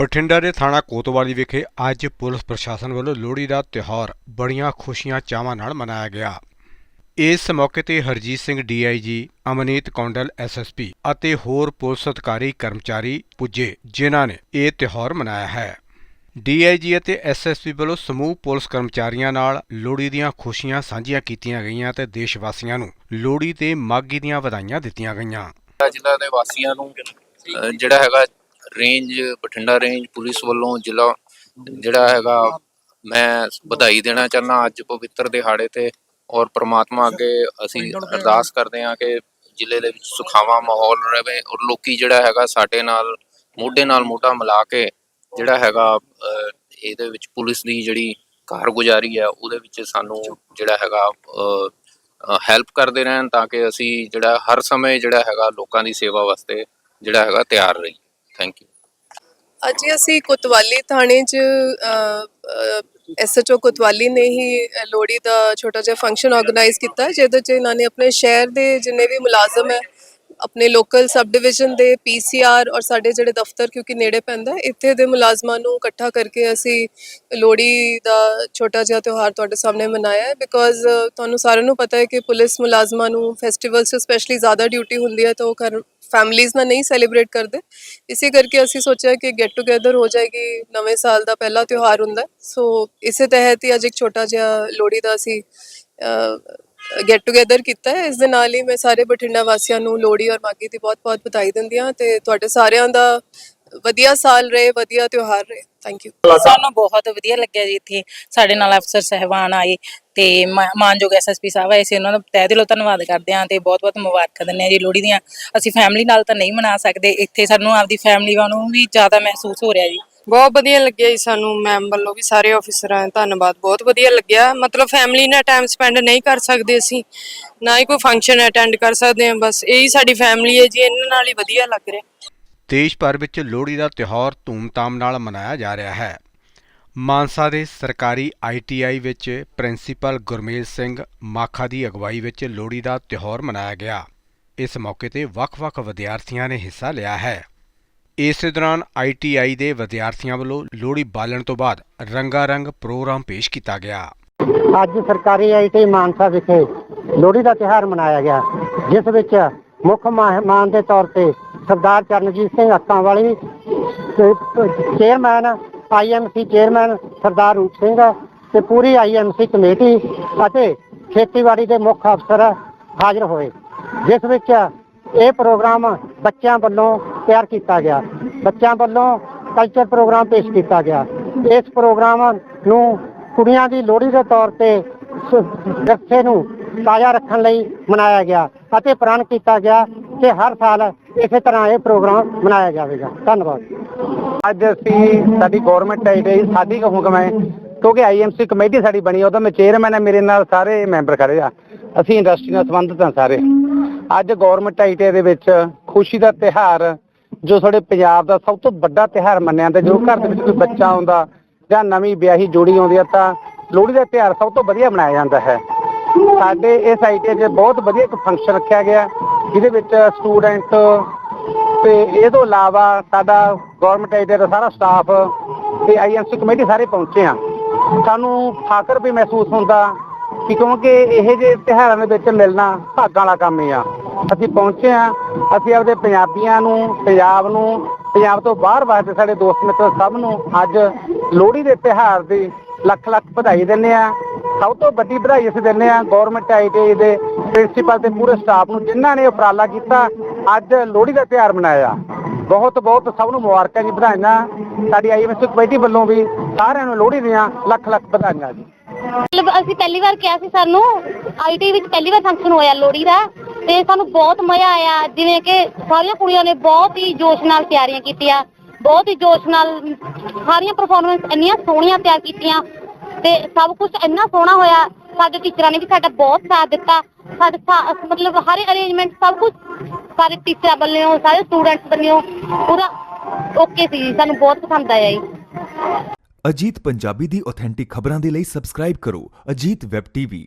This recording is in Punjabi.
ਬਠਿੰਡਾ ਦੇ ਥਾਣਾ ਕੋਤਵਾਲੀ ਵਿਖੇ ਅੱਜ ਪੁਲਿਸ ਪ੍ਰਸ਼ਾਸਨ ਵੱਲੋਂ ਲੋਹੜੀ ਦਾ ਤਿਉਹਾਰ ਬੜੀਆਂ ਖੁਸ਼ੀਆਂ ਚਾਵਾਂ ਨਾਲ ਮਨਾਇਆ ਗਿਆ। ਇਸ ਮੌਕੇ ਤੇ ਹਰਜੀਤ ਸਿੰਘ ਡੀਆਈਜੀ, ਅਮਨੀਤ ਕੌਂਡਲ ਐਸਐਸਪੀ ਅਤੇ ਹੋਰ ਪੁਲਿਸ ਅਧਿਕਾਰੀ, ਕਰਮਚਾਰੀ ਪੁੱਜੇ, ਜਿਨ੍ਹਾਂ ਨੇ ਇਹ ਤਿਉਹਾਰ ਮਨਾਇਆ ਹੈ। ਡੀਆਈਜੀ ਅਤੇ ਐਸਐਸਪੀ ਵੱਲੋਂ ਸਮੂਹ ਪੁਲਿਸ ਕਰਮਚਾਰੀਆਂ ਨਾਲ ਲੋਹੜੀ ਦੀਆਂ ਖੁਸ਼ੀਆਂ ਸਾਂਝੀਆਂ ਕੀਤੀਆਂ ਗਈਆਂ ਤੇ ਦੇਸ਼ ਵਾਸੀਆਂ ਨੂੰ ਲੋਹੜੀ ਤੇ ਮਾਘੀ ਦੀਆਂ ਵਧਾਈਆਂ ਦਿੱਤੀਆਂ ਗਈਆਂ। ਜ਼ਿਲ੍ਹਾ ਦੇ ਵਾਸੀਆਂ ਨੂੰ ਜਿਹੜਾ ਹੈਗਾ ਰੇਂਜ ਬਠਿੰਡਾ ਰੇਂਜ ਪੁਲਿਸ ਵੱਲੋਂ ਜ਼ਿਲ੍ਹਾ ਜਿਹੜਾ ਹੈਗਾ ਮੈਂ ਵਧਾਈ ਦੇਣਾ ਚਾਹੁੰਦਾ ਅੱਜ ਪਵਿੱਤਰ ਦਿਹਾੜੇ ਤੇ ਔਰ ਪ੍ਰਮਾਤਮਾ ਅੱਗੇ ਅਸੀਂ ਅਰਦਾਸ ਕਰਦੇ ਹਾਂ ਕਿ ਜ਼ਿਲ੍ਹੇ ਦੇ ਵਿੱਚ ਸੁਖਾਵਾਂ ਮਾਹੌਲ ਰਹੇ ਔਰ ਲੋਕੀ ਜਿਹੜਾ ਹੈਗਾ ਸਾਡੇ ਨਾਲ ਮੋਢੇ ਨਾਲ ਮੋਢਾ ਮਿਲਾ ਕੇ ਜਿਹੜਾ ਹੈਗਾ ਇਹਦੇ ਵਿੱਚ ਪੁਲਿਸ ਦੀ ਜਿਹੜੀ ਕਾਰਗੁਜ਼ਾਰੀ ਹੈ ਉਹਦੇ ਵਿੱਚ ਸਾਨੂੰ ਜਿਹੜਾ ਹੈਗਾ ਹੈਲਪ ਕਰਦੇ ਰਹਿਣ ਤਾਂ ਕਿ ਅਸੀਂ ਜਿਹੜਾ ਹਰ ਸਮੇਂ ਜਿਹੜਾ ਹੈਗਾ ਲੋਕਾਂ ਦੀ ਸੇਵਾ ਵਾਸਤੇ ਜਿਹੜਾ ਹੈਗਾ ਤਿਆਰ ਰਹੀ ਥੈਂਕ ਯੂ ਅੱਜ ਅਸੀਂ ਕੋਤਵਾਲੀ ਥਾਣੇ 'ਚ ਐਸਐਚਓ ਕੋਤਵਾਲੀ ਨੇ ਹੀ ਅ, ਲੋਹੜੀ ਦਾ ਛੋਟਾ ਜਿਹਾ ਫੰਕਸ਼ਨ ਆਰਗੇਨਾਈਜ਼ ਕੀਤਾ ਜਿਹਦੇ 'ਚ ਇਹਨਾਂ ਨੇ ਆਪਣੇ ਸ਼ਹਿਰ ਦੇ ਜਿੰਨੇ ਵੀ ਮੁਲਾਜ਼ਮ ਹੈ ਆਪਣੇ ਲੋਕਲ ਸਬ ਡਿਵੀਜ਼ਨ ਦੇ ਪੀਸੀਆਰ ਔਰ ਸਾਡੇ ਜਿਹੜੇ ਦਫ਼ਤਰ ਕਿਉਂਕਿ ਨੇੜੇ ਪੈਂਦਾ ਇੱਥੇ ਦੇ ਮੁਲਾਜ਼ਮਾਂ ਨੂੰ ਇਕੱਠਾ ਕਰਕੇ ਅਸੀਂ ਲੋਹੜੀ ਦਾ ਛੋਟਾ ਜਿਹਾ ਤਿਉਹਾਰ ਤੁਹਾਡੇ ਸਾਹਮਣੇ ਮਨਾਇਆ ਹੈ ਬਿਕੋਜ਼ ਤੁਹਾਨੂੰ ਸਾਰਿਆਂ ਨੂੰ ਪਤਾ ਹੈ ਕਿ ਪੁਲਿਸ ਮੁਲਾਜ਼ਮਾਂ ਨੂੰ ਫੈਸਟੀਵਲਸ 'ਚ ਸਪੈਸ਼ਲੀ ਜ਼ਿਆਦਾ ਡਿਊਟੀ ਹੁੰਦੀ ਹੈ ਤਾਂ ਉਹ ਕਰ ਫੈਮਲੀਜ਼ ਨਾਲ ਨਹੀਂ ਸੈਲੀਬ੍ਰੇਟ ਕਰਦੇ। ਇਸੇ ਕਰਕੇ ਅਸੀਂ ਸੋਚਿਆ ਕਿ ਗੈਟ ਟੂਗੇਦਰ ਹੋ ਜਾਏਗੀ, ਨਵੇਂ ਸਾਲ ਦਾ ਪਹਿਲਾ ਤਿਉਹਾਰ ਹੁੰਦਾ ਸੋ ਇਸੇ ਤਹਿਤ ਹੀ ਅੱਜ ਇੱਕ ਛੋਟਾ ਜਿਹਾ ਲੋਹੜੀ ਦਾ ਅਸੀਂ ਗੈਟ ਟੂਗੇਦਰ ਕੀਤਾ ਹੈ। ਇਸ ਦੇ ਨਾਲ ਹੀ ਮੈਂ ਸਾਰੇ ਬਠਿੰਡਾ ਵਾਸੀਆਂ ਨੂੰ ਲੋਹੜੀ ਔਰ ਮਾਘੀ ਦੀ ਬਹੁਤ-ਬਹੁਤ ਵਧਾਈ ਦਿੰਦੀ ਹਾਂ ਤੇ ਤੁਹਾਡੇ ਸਾਰਿਆਂ ਦਾ ਵਧੀਆ ਸਾਲ ਰਹੇ, ਵਧੀਆ ਤਿਉਹਾਰ ਰਹੇ। ਥੈਂਕ ਯੂ ਸਾਨੂੰ ਬਹੁਤ ਵਧੀਆ ਲੱਗਿਆ ਜੀ ਇੱਥੇ। ਸਾਡੇ ਨਾਲ ਅਫਸਰ ਸਹਿਬਾਨ ਆਏ ਤੇ ਮਾ- ਮਾਨਯੋਗ ਐਸਐਸਪੀ ਸਾਹਿਬ ਆਏ। ਸੀ ਉਹਨਾਂ ਦਾ ਤਹਿ ਦਿਲੋਂ ਧੰਨਵਾਦ ਕਰਦੇ ਹਾਂ ਤੇ ਬਹੁਤ-ਬਹੁਤ ਮੁਬਾਰਕਾਂ ਦਿੰਦੇ ਹਾਂ ਜੀ ਲੋਹੜੀ ਦੀਆਂ। ਅਸੀਂ ਫੈਮਿਲੀ ਨਾਲ ਤਾਂ ਨਹੀਂ ਮਨਾ ਸਕਦੇ। ਇੱਥੇ ਸਾਨੂੰ ਆਪਦੀ ਫੈਮਿਲੀ ਨੂੰ ਵੀ ਜ਼ਿਆਦਾ ਮਹਿਸੂਸ ਹੋ ਰਿਹਾ ਜੀ। ਬਹੁਤ ਵਧੀਆ ਲੱਗਿਆ ਜੀ ਸਾਨੂੰ ਮੈਮ ਵੱਲੋਂ ਵੀ, ਸਾਰੇ ਆਫੀਸਰਾਂ ਦਾ ਧੰਨਵਾਦ, ਬਹੁਤ ਵਧੀਆ ਲੱਗਿਆ। ਮਤਲਬ ਫੈਮਿਲੀ ਨਾਲ ਟਾਈਮ ਸਪੈਂਡ ਨਹੀਂ ਕਰ ਸਕਦੇ ਅਸੀਂ, ਨਾ ਹੀ ਕੋਈ ਫੰਕਸ਼ਨ ਅਟੈਂਡ ਕਰ ਸਕਦੇ ਹਾਂ, ਬਸ ਇਹੀ ਸਾਡੀ ਫੈਮਿਲੀ ਹੈ ਜੀ, ਇਹਨਾਂ ਨਾਲ ਹੀ ਵਧੀਆ ਲੱਗ ਰਿਹਾ। ਦੇਸ਼ ਭਰ ਵਿੱਚ ਲੋਹੜੀ ਦਾ ਤਿਉਹਾਰ ਧੂਮਧਾਮ ਨਾਲ ਮਨਾਇਆ ਜਾ ਰਿਹਾ ਹੈ। ਮਾਨਸਾ ਦੇ ਸਰਕਾਰੀ ਆਈਟੀਆਈ ਵਿੱਚ ਪ੍ਰਿੰਸੀਪਲ ਗੁਰਮੇਲ ਸਿੰਘ ਮਾਖਾ ਦੀ ਅਗਵਾਈ ਵਿੱਚ ਲੋਹੜੀ ਦਾ ਤਿਉਹਾਰ ਮਨਾਇਆ ਗਿਆ। ਇਸ ਮੌਕੇ ਤੇ ਵੱਖ-ਵੱਖ ਵਿਦਿਆਰਥੀਆਂ ਨੇ ਹਿੱਸਾ ਲਿਆ ਹੈ। ਇਸੇ ਦੌਰਾਨ ਆਈਟੀਆਈ ਦੇ ਵਿਦਿਆਰਥੀਆਂ ਵੱਲੋਂ ਲੋਹੜੀ ਬਾਲਣ ਤੋਂ ਬਾਅਦ ਰੰਗਾਰੰਗ ਪ੍ਰੋਗਰਾਮ ਪੇਸ਼ ਕੀਤਾ ਗਿਆ। ਅੱਜ ਸਰਕਾਰੀ ਆਈਟੀ ਮਾਨਸਾ ਵਿਖੇ ਲੋਹੜੀ ਦਾ ਤਿਉਹਾਰ ਮਨਾਇਆ ਗਿਆ, ਜਿਸ ਵਿੱਚ ਮੁੱਖ ਮਹਿਮਾਨ ਦੇ ਤੌਰ ਤੇ ਸਰਦਾਰ ਚਰਨਜੀਤ ਸਿੰਘ ਅੱਤਾਂ ਵਾਲੀ ਚੇਅਰਮੈਨ ਆਈਐਮਸੀ ਚੇਅਰਮੈਨ ਸਰਦਾਰ ਰੂਪ ਸਿੰਘ ਤੇ ਪੂਰੀ ਆਈਐਮਸੀ ਕਮੇਟੀ ਅਤੇ ਖੇਤੀਬਾੜੀ ਦੇ ਮੁੱਖ ਅਫਸਰ ਹਾਜ਼ਰ ਹੋਏ, ਜਿਸ ਵਿੱਚ ਇਹ ਪ੍ਰੋਗਰਾਮ ਬੱਚਿਆਂ ਵੱਲੋਂ ਤਿਆਰ ਕੀਤਾ ਗਿਆ। ਬੱਚਿਆਂ ਵੱਲੋਂ ਕਲਚਰ ਪ੍ਰੋਗਰਾਮ ਪੇਸ਼ ਕੀਤਾ ਗਿਆ। ਇਸ ਪ੍ਰੋਗਰਾਮ ਨੂੰ ਕੁੜੀਆਂ ਦੀ ਲੋਹੜੀ ਦੇ ਤੌਰ ਤੇ ਵਿਰਸੇ ਨੂੰ ਤਾਜ਼ਾ ਰੱਖਣ ਲਈ ਮਨਾਇਆ ਗਿਆ ਅਤੇ ਪ੍ਰਣ ਕੀਤਾ ਗਿਆ ਕਿ ਹਰ ਸਾਲ ਇਸੇ ਤਰ੍ਹਾਂ ਇਹ ਪ੍ਰੋਗਰਾਮ ਮਨਾਇਆ ਜਾਵੇਗਾ। ਧੰਨਵਾਦ। ਅੱਜ ਅਸੀਂ ਸਾਡੀ ਗਵਰਨਮੈਂਟ ਆਈਟੀ ਸਾਡੀ ਹੁਕਮ ਹੈ ਕਿਉਂਕਿ ਆਈਐਮਸੀ ਕਮੇਟੀ ਸਾਡੀ ਬਣੀ ਉਹਦਾ ਮੈਂ ਚੇਅਰਮੈਨ ਹੈ, ਮੇਰੇ ਨਾਲ ਸਾਰੇ ਮੈਂਬਰ ਖੜੇ ਆ। ਅਸੀਂ ਇੰਡਸਟਰੀ ਨਾਲ ਸੰਬੰਧਿਤ ਹਾਂ ਸਾਰੇ। ਅੱਜ ਗਵਰਨਮੈਂਟ ਆਈਟੀ ਦੇ ਵਿੱਚ ਖੁਸ਼ੀ ਦਾ ਤਿਹਾਰ ਜੋ ਸਾਡੇ ਪੰਜਾਬ ਦਾ ਸਭ ਤੋਂ ਵੱਡਾ ਤਿਹਾਰ ਮੰਨਿਆ ਜਾਂਦਾ, ਜੋ ਘਰ ਦੇ ਵਿੱਚ ਕੋਈ ਬੱਚਾ ਆਉਂਦਾ ਜਾਂ ਨਵੀਂ ਵਿਆਹੀ ਜੋੜੀ ਆਉਂਦੀ ਆ, ਤਾਂ ਲੋਹੜੀ ਦਾ ਤਿਹਾਰ ਸਭ ਤੋਂ ਵਧੀਆ ਮਨਾਇਆ ਜਾਂਦਾ ਹੈ। ਸਾਡੇ ਇਸ ਆਈਟੀ 'ਚ ਬਹੁਤ ਵਧੀਆ ਇੱਕ ਫੰਕਸ਼ਨ ਰੱਖਿਆ ਗਿਆ, ਜਿਹਦੇ ਵਿੱਚ ਸਟੂਡੈਂਟ ਤੇ ਇਹ ਤੋਂ ਇਲਾਵਾ ਸਾਡਾ ਗਵਰਨਮੈਂਟ ਆਈਟੀ ਦਾ ਸਾਰਾ ਸਟਾਫ ਤੇ ਆਈਐਮਸੀ ਕਮੇਟੀ ਸਾਰੇ ਪਹੁੰਚੇ ਆ। ਸਾਨੂੰ ਫਖਰ ਵੀ ਮਹਿਸੂਸ ਹੁੰਦਾ ਕਿ ਕਿਉਂਕਿ ਇਹ ਜੇ ਤਿਉਹਾਰਾਂ ਦੇ ਵਿੱਚ ਮਿਲਣਾ ਭਾਗਾਂ ਵਾਲਾ ਕੰਮ ਹੀ ਆ। ਅਸੀਂ ਪਹੁੰਚੇ ਆ ਅਸੀਂ ਆਪਦੇ ਪੰਜਾਬੀਆਂ ਨੂੰ, ਪੰਜਾਬ ਨੂੰ, ਪੰਜਾਬ ਤੋਂ ਬਾਹਰ ਵਾਸਤੇ ਸਾਡੇ ਦੋਸਤ ਮਿੱਤਰ ਸਭ ਨੂੰ ਅੱਜ ਲੋਹੜੀ ਦੇ ਤਿਉਹਾਰ ਦੀ ਲੱਖ ਲੱਖ ਵਧਾਈ ਦਿੰਦੇ ਆ ਸਭ ਤੋਂ ਵੱਡੀ ਵਧਾਈ ਅਸੀਂ ਦਿੰਦੇ ਆ ਗਵਰਨਮੈਂਟ ਆਈਟੀ ਦੇ ਪ੍ਰਿੰਸੀਪਲ ਤੇ ਪੂਰੇ ਸਟਾਫ ਨੂੰ, ਜਿਨ੍ਹਾਂ ਨੇ ਉਪਰਾਲਾ ਕੀਤਾ, ਅੱਜ ਲੋਹੜੀ ਦਾ ਤਿਉਹਾਰ ਮਨਾਇਆ। ਬਹੁਤ ਬਹੁਤ ਸਭ ਨੂੰ ਮੁਬਾਰਕਾਂ ਜੀ, ਵਧਾਈਆਂ। ਸਾਡੀ ਆਈਐਮਐਸ ਕਮੇਟੀ ਵੱਲੋਂ ਵੀ ਸਾਰਿਆਂ ਨੂੰ ਲੋਹੜੀ ਦੀਆਂ ਲੱਖ ਲੱਖ ਵਧਾਈਆਂ ਜੀ। ਅਸੀਂ ਪਹਿਲੀ ਵਾਰ ਕਿਹਾ ਸੀ ਸਾਨੂੰ ਆਈਟੀ ਵਿੱਚ ਪਹਿਲੀ ਵਾਰ ਫੰਕਸ਼ਨ ਹੋਇਆ ਲੋਹੜੀ ਦਾ। ਤੇ ਸਾਨੂੰ ਬਹੁਤ ਮਜ਼ਾ ਆਇਆ। ਜਿਵੇਂ ਕਿ ਸਾਰੀਆਂ ਕੁੜੀਆਂ ਨੇ ਬਹੁਤ ਹੀ ਜੋਸ਼ ਨਾਲ ਤਿਆਰੀਆਂ ਕੀਤੀਆਂ। ਬਹੁਤ ਹੀ ਜੋਸ਼ ਨਾਲ ਸਾਰੀਆਂ ਪਰਫਾਰਮੈਂਸ ਇੰਨੀਆਂ ਸੋਹਣੀਆਂ ਤਿਆਰ ਕੀਤੀਆਂ। ਤੇ ਸਭ ਕੁਝ ਇੰਨਾ ਸੋਹਣਾ ਹੋਇਆ। ਸਾਡੇ ਟੀਚਰਾਂ ਨੇ ਵੀ ਸਾਡਾ ਬਹੁਤ ਸਾਥ ਦਿੱਤਾ। ਸਾਡੇ ਮਤਲਬ ਹਰ ਅਰੇਂਜਮੈਂਟ ਸਭ ਕੁਝ ਸਾਰੇ ਟੀਚਰਾਂ ਵੱਲੋਂ, ਸਾਰੇ ਸਟੂਡੈਂਟਸ ਵੱਲੋਂ ਪੂਰਾ ਓਕੇ ਸੀ। ਸਾਨੂੰ ਬਹੁਤ ਪਸੰਦ ਆਇਆ ਜੀ। ਅਜੀਤ ਪੰਜਾਬੀ ਦੀ ਆਥੈਂਟਿਕ ਖਬਰਾਂ ਦੇ ਲਈ ਸਬਸਕ੍ਰਾਈਬ ਕਰੋ। Ajit web TV